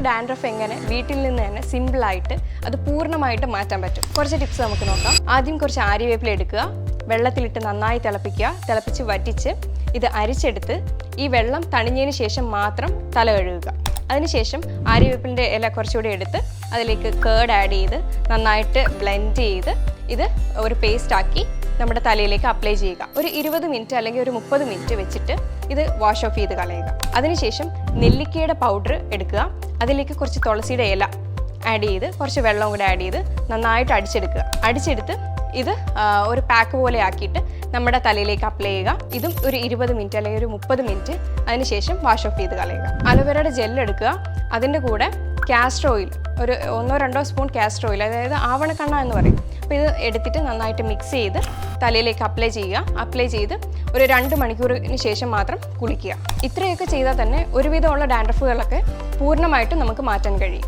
നമുക്ക് ഡാൻഡ്രഫ് എങ്ങനെ വീട്ടിൽ നിന്ന് തന്നെ സിമ്പിളായിട്ട് അത് പൂർണമായിട്ട് മാറ്റാൻ പറ്റും. കുറച്ച് ടിപ്സ് നമുക്ക് നോക്കാം. ആദ്യം കുറച്ച് ആര്യവേപ്പില എടുക്കുക. വെള്ളത്തിലിട്ട് നന്നായി തിളപ്പിക്കുക. തിളപ്പിച്ച് വറ്റിച്ച് ഇത് അരിച്ചെടുത്ത് ഈ വെള്ളം തണിഞ്ഞതിന് ശേഷം മാത്രം തല കഴുകുക. അതിനുശേഷം ആര്യവേപ്പിന്റെ ഇല കുറച്ചുകൂടി എടുത്ത് അതിലേക്ക് കേർഡ് ആഡ് ചെയ്ത് നന്നായിട്ട് ബ്ലെൻഡ് ചെയ്ത് ഇത് ഒരു പേസ്റ്റ് ആക്കി നമ്മുടെ തലയിലേക്ക് അപ്ലൈ ചെയ്യുക. ഒരു ഇരുപത് മിനിറ്റ് അല്ലെങ്കിൽ ഒരു മുപ്പത് മിനിറ്റ് വെച്ചിട്ട് ഇത് വാഷ് ഓഫ് ചെയ്ത് കളയുക. അതിനുശേഷം നെല്ലിക്കയുടെ പൗഡർ എടുക്കുക. അതിലേക്ക് കുറച്ച് തുളസിയുടെ ഇല ആഡ് ചെയ്ത് കുറച്ച് വെള്ളം കൂടെ ആഡ് ചെയ്ത് നന്നായിട്ട് അടിച്ചെടുക്കുക. അടിച്ചെടുത്ത് ഇത് ഒരു പാക്ക് പോലെ ആക്കിയിട്ട് നമ്മുടെ തലയിലേക്ക് അപ്ലൈ ചെയ്യുക. ഇതും ഒരു ഇരുപത് മിനിറ്റ് അല്ലെങ്കിൽ ഒരു മുപ്പത് മിനിറ്റ് അതിനുശേഷം വാഷ് ഓഫ് ചെയ്ത് കളയുക. അലോവേരയുടെ ജെൽ എടുക്കുക. അതിന്റെ കൂടെ കാസ്റ്റർ ഓയിൽ ഒരു ഒന്നോ രണ്ടോ സ്പൂൺ കാസ്റ്റർ ഓയിൽ അതായത് ആവണക്കണ്ണ എന്ന് പറയും. അപ്പോൾ ഇത് എടുത്തിട്ട് നന്നായിട്ട് മിക്സ് ചെയ്ത് തലയിലേക്ക് അപ്ലൈ ചെയ്യുക. അപ്ലൈ ചെയ്ത് ഒരു രണ്ട് മണിക്കൂറിന് ശേഷം മാത്രം കുളിക്കുക. ഇത്രയൊക്കെ ചെയ്താൽ തന്നെ ഒരുവിധമുള്ള ഡാൻഡ്രഫുകളൊക്കെ പൂർണമായിട്ടും നമുക്ക് മാറ്റാൻ കഴിയും.